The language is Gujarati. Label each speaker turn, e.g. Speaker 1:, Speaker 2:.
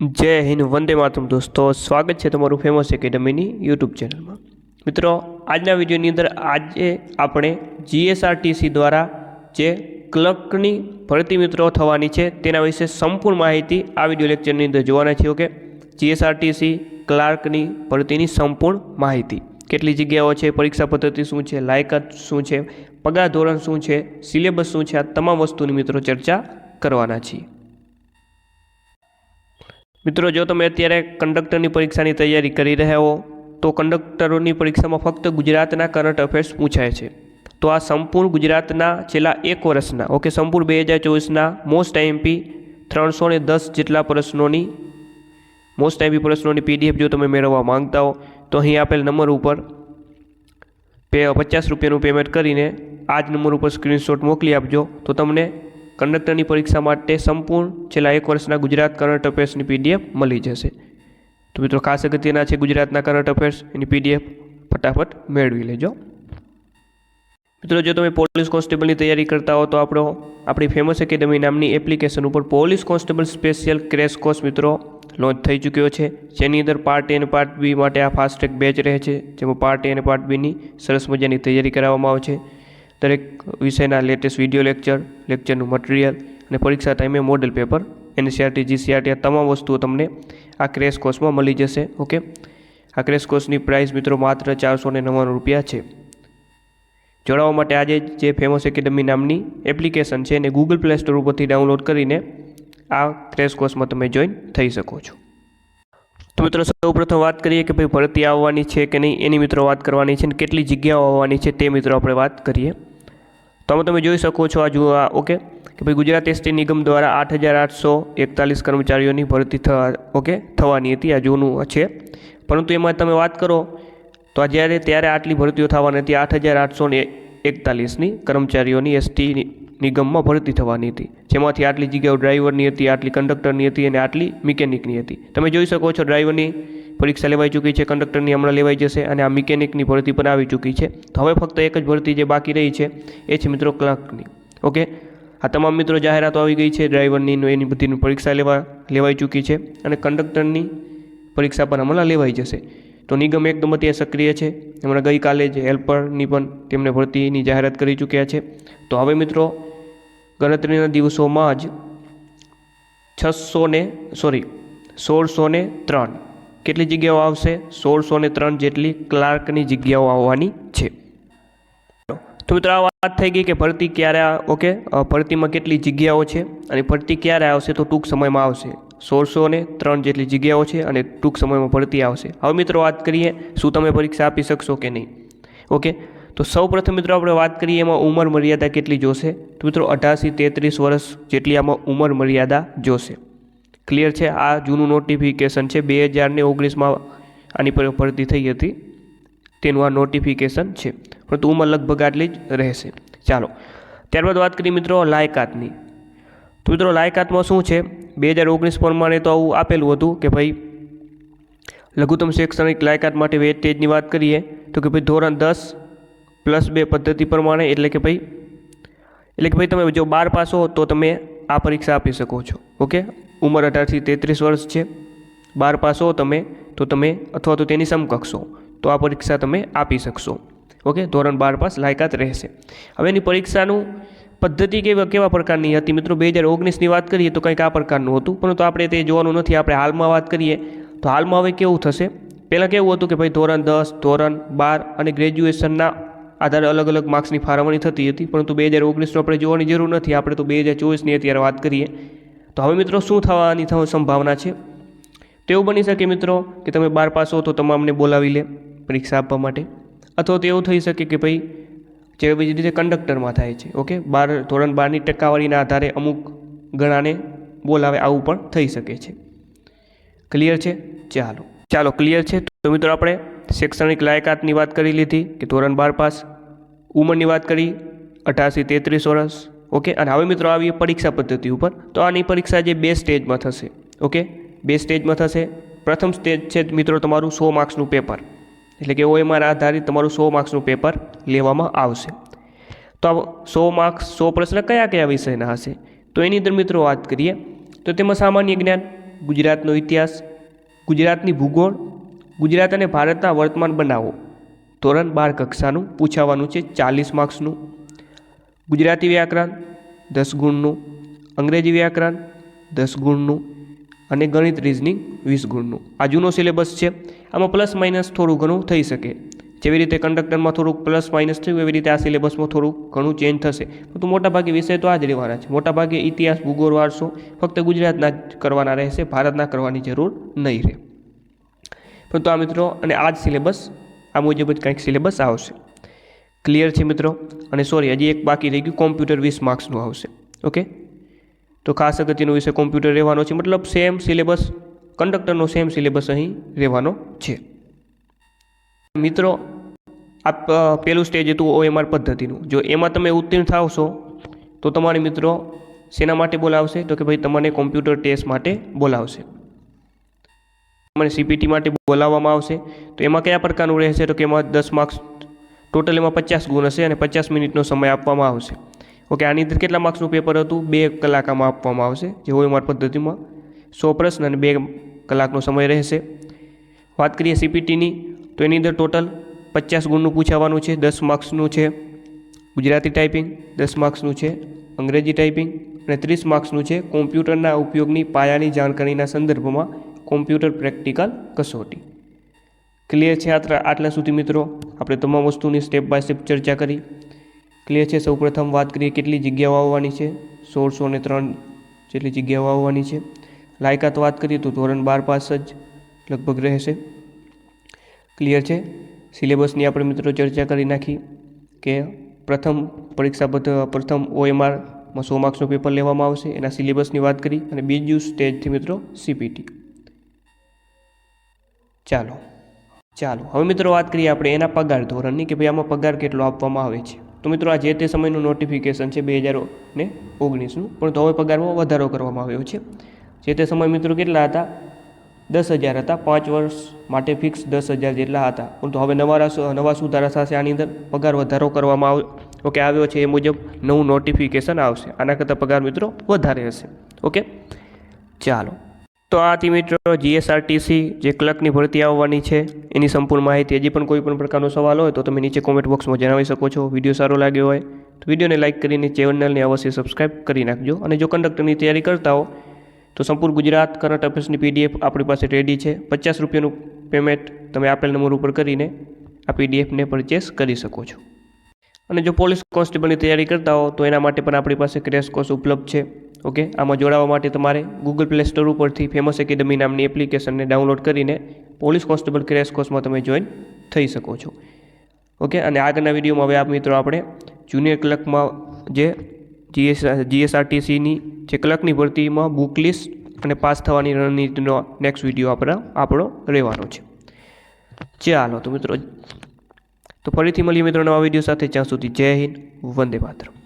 Speaker 1: જય હિન્દ, વંદે માતરમ દોસ્તો. સ્વાગત છે તમારું ફેમસ એકેડમીની યુટ્યુબ ચેનલમાં. મિત્રો, આજના વિડીયોની અંદર આજે આપણે જીએસઆરટીસી દ્વારા જે ક્લર્કની ભરતી મિત્રો થવાની છે તેના વિશે સંપૂર્ણ માહિતી આ વીડિયો લેક્ચરની અંદર જોવાના છીએ, ઓકે? જીએસઆરટીસી ક્લાર્કની ભરતીની સંપૂર્ણ માહિતી. કેટલી જગ્યાઓ છે, પરીક્ષા પદ્ધતિ શું છે, લાયકાત શું છે, પગાર ધોરણ શું છે, સિલેબસ શું છે, આ તમામ વસ્તુની મિત્રો ચર્ચા કરવાના છીએ. મિત્રો, જો તમે અત્યારે કંડક્ટરની પરીક્ષાની તૈયારી કરી રહ્યા હો, તો કંડક્ટરોની પરીક્ષામાં ફક્ત ગુજરાતના કરંટ અફેર્સ પૂછાય છે. તો આ સંપૂર્ણ ગુજરાતના છેલ્લા એક વર્ષના, ઓકે, સંપૂર્ણ બે હજાર ચોવીસના મોસ્ટ આઈએમપી ત્રણસો ને દસ જેટલા પ્રશ્નોની મોસ્ટ આઈએમપી પ્રશ્નોની પીડીએફ જો તમે મેળવવા માંગતા હો, તો અહીં આપેલ નંબર ઉપર પે, પચાસ રૂપિયાનું પેમેન્ટ કરીને આ જ નંબર ઉપર સ્ક્રીનશોટ મોકલી આપજો, તો તમને કંડક્ટરની પરીક્ષા માટે સંપૂર્ણ છેલ્લા એક વર્ષના ગુજરાત કરંટ અફેર્સની પીડીએફ મળી જશે. તો મિત્રો, ખાસ અગત્યના છે ગુજરાતના કરંટ અફેર્સ, એની પીડીએફ ફટાફટ મેળવી લેજો. મિત્રો, જો તમે પોલીસ કોન્સ્ટેબલની તૈયારી કરતા હો, તો આપણો, આપણી ફેમસ એકેડમી નામની એપ્લિકેશન ઉપર police constable special crash course મિત્રો લોન્ચ થઈ ચૂક્યો છે. જેની અંદર પાર્ટ એ અને પાર્ટ બી માટે આ ફાસ્ટ ટ્રેક બેચ રહે છે, જેમાં પાર્ટ એ અને પાર્ટ બીની સરસ મજાની તૈયારી કરાવવામાં આવે છે. દરેક વિષયના લેટેસ્ટ વીડિયો લેક્ચર લેક્ચરનું મટીરિયલ અને પરીક્ષા ટાઈમે મોડેલ પેપર એનસીઆરટી જીસીઆરટી આ તમામ વસ્તુઓ તમને આ ક્રેશ કોર્સમાં મળી જશે ઓકે આ ક્રેશ કોર્સની પ્રાઇસ મિત્રો માત્ર ચારસો ને નવ્વાણું રૂપિયા છે. જોડાવા માટે આજે જે ફેમસ એકેડમી નામની એપ્લિકેશન છે એને ગૂગલ પ્લે સ્ટોર ઉપરથી ડાઉનલોડ કરીને આ ક્રેશ કોર્સમાં તમે જોઈન થઈ શકો છો. તો મિત્રો સૌપ્રથમ વાત કરીએ કે ભાઈ ભરતી આવવાની છે કે નહીં, એની મિત્રો વાત કરવાની છે અને કેટલી જગ્યાઓ આવવાની છે તે મિત્રો આપણે વાત કરીએ. તો આમાં તમે જોઈ શકો છો આ જુઓ આ, ઓકે? કે ભાઈ ગુજરાત એસટી નિગમ દ્વારા આઠ હજાર આઠસો એકતાલીસ કર્મચારીઓની ભરતી થવા, ઓકે? થવાની હતી, આ જૂનું છે. પરંતુ એમાં તમે વાત કરો, તો આ જ્યારે, ત્યારે આટલી ભરતીઓ થવાની હતી, આઠ હજાર આઠસો ને એકતાલીસની કર્મચારીઓની એસટી નિગમમાં ભરતી થવાની હતી. જેમાંથી આટલી જગ્યાઓ ડ્રાઈવરની હતી, આટલી કંડક્ટરની હતી અને આટલી મિકેનિકની હતી. તમે જોઈ શકો છો ડ્રાઈવરની પરીક્ષા લેવાઈ ચૂકી છે, કંડક્ટરની હમણાં લેવાઈ જશે અને આ મિકેનિકની ભરતી પણ આવી ચૂકી છે. તો હવે ફક્ત એક જ ભરતી જે બાકી રહી છે, એ છે મિત્રો ક્લાર્કની. ઓકે? આ તમામ મિત્રો જાહેરાતો આવી ગઈ છે, ડ્રાઈવરની એની બધીની પરીક્ષા લેવા, લેવાઈ ચૂકી છે અને કંડક્ટરની પરીક્ષા પણ હમણાં લેવાઈ જશે. તો નિગમ એકદમ અત્યારે સક્રિય છે. હમણાં ગઈકાલે જ હેલ્પરની પણ તેમણે ભરતીની જાહેરાત કરી ચૂક્યા છે. તો હવે મિત્રો, ગણતરીના દિવસોમાં જ છસો ને, સોરી, સોળસો ને ત્રણ કેટલી જગ્યાઓ આવશે? સોળસો ને ત્રણ જેટલી ક્લાર્કની જગ્યાઓ આવવાની છે. તો મિત્રો, આ વાત થઈ ગઈ કે ભરતી ક્યારે ઓકે ભરતીમાં કેટલી જગ્યાઓ છે અને ભરતી ક્યારે આવશે તો ટૂંક સમયમાં આવશે. સોળસો ને ત્રણ જેટલી જગ્યાઓ છે અને ટૂંક સમયમાં ભરતી આવશે. હવે મિત્રો, વાત કરીએ શું તમે પરીક્ષા આપી શકશો કે નહીં? ઓકે, તો સૌ પ્રથમ મિત્રો, આપણે વાત કરીએ એમાં ઉંમર મર્યાદા કેટલી જોશે? તો મિત્રો, અઢારથી તેત્રીસ વર્ષ જેટલી આમાં ઉંમર મર્યાદા જોશે. ક્લિયર છે. આ જૂનું નોટિફિકેશન છે. બે હજારને ઓગણીસમાં આની પર ભરતી થઈ હતી. તેનું આ નોટિફિકેશન છે. પરંતુ ઉંમર લગભગ આટલી જ રહેશે. ચાલો. ત્યારબાદ વાત કરીએ મિત્રો લાયકાતની. તો મિત્રો લાયકાતમાં શું છે? બે હજાર ઓગણીસ પ્રમાણે તો આવું આપેલું હતું કે ભાઈ, લઘુત્તમ શૈક્ષણિક લાયકાત માટે વેટેજની વાત કરીએ, તો કે ભાઈ ધોરણ દસ પ્લસ બે પદ્ધતિ પ્રમાણે એટલે કે ભાઈ, એટલે કે ભાઈ તમે જો બાર પાસ તો તમે આ પરીક્ષા આપી શકો છો. ઓકે? ઉંમર અઢારથી તેત્રીસ વર્ષ છે. બાર પાસ હો તમે, તો તમે અથવા તો તેની સમકક્ષ હો, તો આ પરીક્ષા તમે આપી શકશો. ઓકે, ધોરણ બાર પાસ લાયકાત રહેશે. હવે એની પરીક્ષાનું પદ્ધતિ કેવા કેવા પ્રકારની હતી? મિત્રો, બે હજાર ઓગણીસની વાત કરીએ તો કંઈક આ પ્રકારનું હતું, પરંતુ આપણે તે જોવાનું નથી, આપણે હાલમાં વાત કરીએ. તો હાલમાં હવે કેવું થશે? પહેલાં કેવું હતું કે ભાઈ ધોરણ દસ, ધોરણ બાર અને ગ્રેજ્યુએશનના આધારે અલગ અલગ માર્ક્સની ફાળવણી થતી હતી, પરંતુ બે હજાર ઓગણીસનું આપણે જોવાની જરૂર નથી. આપણે તો બે હજાર ચોવીસની અત્યારે વાત કરીએ. તો હવે મિત્રો શું થવાની થવા સંભાવના છે? તેવું બની શકે મિત્રો કે તમે બાર પાસ હો તો તમામને બોલાવી લે પરીક્ષા આપવા માટે. અથવા તો એવું થઈ શકે કે ભાઈ જે બીજી રીતે કંડક્ટરમાં થાય છે, ઓકે? બાર, ધોરણ બારની ટકાવારીના આધારે અમુક ગણાને બોલાવે આવું પણ થઈ શકે છે. ક્લિયર છે? ચાલો. ચાલો ક્લિયર છે? તો મિત્રો આપણે શૈક્ષણિક લાયકાતની વાત કરી લીધી કે ધોરણ બાર પાસ ઉંમરની વાત કરી, અઢારથી તેત્રીસ વર્ષ ઓકે? અને હવે મિત્રો આવીએ પરીક્ષા પદ્ધતિ ઉપર. તો આની પરીક્ષા જે બે સ્ટેજમાં થશે, ઓકે? બે સ્ટેજમાં થશે. પ્રથમ સ્ટેજ છે મિત્રો તમારું સો માર્ક્સનું પેપર. એટલે કે ઓએમઆર આધારિત તમારું સો માર્ક્સનું પેપર લેવામાં આવશે. તો આ સો માર્ક્સ, સો પ્રશ્ન કયા કયા વિષયના હશે? તો એની અંદર મિત્રો વાત કરીએ. તો તેમાં સામાન્ય જ્ઞાન, ગુજરાતનો ઇતિહાસ, ગુજરાતની ભૂગોળ, ગુજરાત અને ભારતના વર્તમાન બનાવો. ધોરણ બાર કક્ષાનું પૂછાવાનું છે, ચાલીસ માર્ક્સનું. ગુજરાતી વ્યાકરણ, દસ ગુણનું, અંગ્રેજી વ્યાકરણ, દસ ગુણનું અને ગણિત રિઝનિંગ વીસ ગુણનું. આ જૂનો સિલેબસ છે. આમાં પ્લસ માઇનસ થોડું ઘણું થઈ શકે. જેવી રીતે કંડક્ટરમાં થોડુંક પ્લસ માઇનસ થયું, એવી રીતે આ સિલેબસમાં થોડુંક ઘણું ચેન્જ થશે. પરંતુ મોટાભાગે વિષય તો આ જ રહેવાના છે. મોટાભાગે ઇતિહાસ, ભૂગોળ, વારસો ફક્ત ગુજરાતના જ કરવાના રહેશે. ભારતના કરવાની જરૂર નહીં રહે. પરંતુ આ મિત્રો, અને આ જ સિલેબસ આ મુજબ જ કંઈક સિલેબસ આવશે. ક્લિયર છે મિત્રો? અને સોરી હજી એક બાકી રહી ગયું કોમ્પ્યુટર વીસ માર્ક્સનું આવશે. ઓકે તો ખાસ અગત્યનો વિષય કોમ્પ્યુટર રહેવાનો છે. મતલબ સેમ સિલેબસ કંડક્ટરનો સેમ સિલેબસ અહીં રહેવાનો છે. મિત્રો, આ પહેલું સ્ટેજ હતું ઓએમઆર પદ્ધતિનું. જો એમાં તમે ઉત્તીર્ણ થાવશો, તો તમારે મિત્રો શેના માટે બોલાવશે? તો કે ભાઈ તમને કોમ્પ્યુટર ટેસ્ટ માટે બોલાવશે. તમને સીપીટી માટે બોલાવવામાં આવશે. તો એમાં કયા પ્રકારનું રહેશે? તો કે એમાં દસ માર્ક્સ ટોટલ એમાં પચાસ ગુણ હશે અને પચાસ મિનિટનો સમય આપવામાં આવશે. ઓકે, આની અંદર કેટલા માર્ક્સનું પેપર હતું? બે કલાકમાં આપવામાં આવશે, જે ઓએમઆર પદ્ધતિમાં. સો પ્રશ્ન અને બે કલાકનો સમય રહેશે. વાત કરીએ સીપીટીની તો એની અંદર ટોટલ પચાસ ગુણનું પૂછાવાનું છે, દસ માર્ક્સનું છે ગુજરાતી ટાઈપિંગ, દસ માર્ક્સનું છે અંગ્રેજી ટાઈપિંગ અને ત્રીસ માર્ક્સનું છે કોમ્પ્યુટરના ઉપયોગની પાયાની જાણકારીના સંદર્ભમાં કોમ્પ્યુટર પ્રેક્ટિકલ કસોટી. ક્લિયર છે આટલા આટલા સુધી મિત્રો? આપણે તમામ વસ્તુની સ્ટેપ બાય સ્ટેપ ચર્ચા કરી. ક્લિયર છે સૌપ્રથમ વાત કરીએ કેટલી જગ્યાઓ આવવાની છે? સોળસો ને ત્રણ જેટલી જગ્યાઓ આવવાની છે. લાયકાત વાત કરીએ તો ધોરણ બાર પાસ જ લગભગ રહેશે. ક્લિયર છે. સિલેબસની આપણે મિત્રો ચર્ચા કરી નાખી કે પ્રથમ પરીક્ષા પદ્ધ પ્રથમ ઓએમઆરમાં સો માર્ક્સનું પેપર લેવામાં આવશે. એના સિલેબસની વાત કરી અને બીજું સ્ટેજથી મિત્રો સીપીટી ચાલો. ચાલો, હવે મિત્રો વાત કરીએ આપણે એના પગાર ધોરણની કે ભાઈ આમાં પગાર કેટલો આપવામાં આવે છે. તો મિત્રો આ જે તે સમયનું નોટિફિકેશન છે બે હજાર ને ઓગણીસનું, પણ તો હવે પગારમાં વધારો કરવામાં આવ્યો છે. જે તે સમય મિત્રો કેટલા હતા? દસ હજાર હતા, પાંચ વર્ષ માટે ફિક્સ દસ હજાર જેટલા હતા. પરંતુ હવે નવા નવા સુધારા સાથે આની અંદર પગાર વધારો કરવામાં આવ્યો ઓકે, આવ્યો છે એ મુજબ નવું નોટિફિકેશન આવશે. આના કરતાં પગાર મિત્રો વધારે હશે. ઓકે? ચાલો. તો આથી મિત્રો જીએસઆરટીસી જે ક્લર્કની ભરતી આવવાની છે. એની સંપૂર્ણ માહિતી હજી પણ કોઈ પણ પ્રકારનો સવાલ હોય તો તમે નીચે કોમેન્ટ બોક્સમાં જણાવી શકો છો. વીડિયો સારો લાગ્યો હોય તો વિડીયોને લાઇક કરીને ચેનલને અવશ્ય સબસ્ક્રાઇબ કરી નાખજો. અને જો કંડક્ટરની તૈયારી કરતા હો તો સંપૂર્ણ ગુજરાત કરંટ અફેર્સની પીડીએફ આપણી પાસે રેડી છે. પચાસ રૂપિયાનું પેમેન્ટ તમે આપેલ નંબર ઉપર કરીને આ પીડીએફને પરચેસ કરી શકો છો. અને જો પોલીસ કોન્સ્ટેબલની તૈયારી કરતા હો તો એના માટે પણ આપણી પાસે ક્રેશ કોર્સ ઉપલબ્ધ છે. ઓકે? આમાં જોડાવા માટે તમારે ગૂગલ પ્લે સ્ટોર ઉપરથી ફેમસ એકેડમી નામની એપ્લિકેશનને ડાઉનલોડ કરીને પોલીસ કોન્સ્ટેબલ ક્રેશ કોર્સમાં તમે જોઈન થઈ શકો છો. ઓકે? અને આગળના વિડીયોમાં હવે આપ મિત્રો આપણે જુનિયર ક્લર્કમાં જે જીએસ જીએસઆરટીસીની જે ક્લર્કની ભરતીમાં બુક લિસ્ટ અને પાસ થવાની રણનીતિનો નેક્સ્ટ વીડિયો આપણા, આપણો રહેવાનો છે. ચાલો તો મિત્રો, તો ફરીથી મળીએ મિત્રો નવા વીડિયો સાથે, જ્યાં સુધી જય હિન્દ, વંદે માતરમ.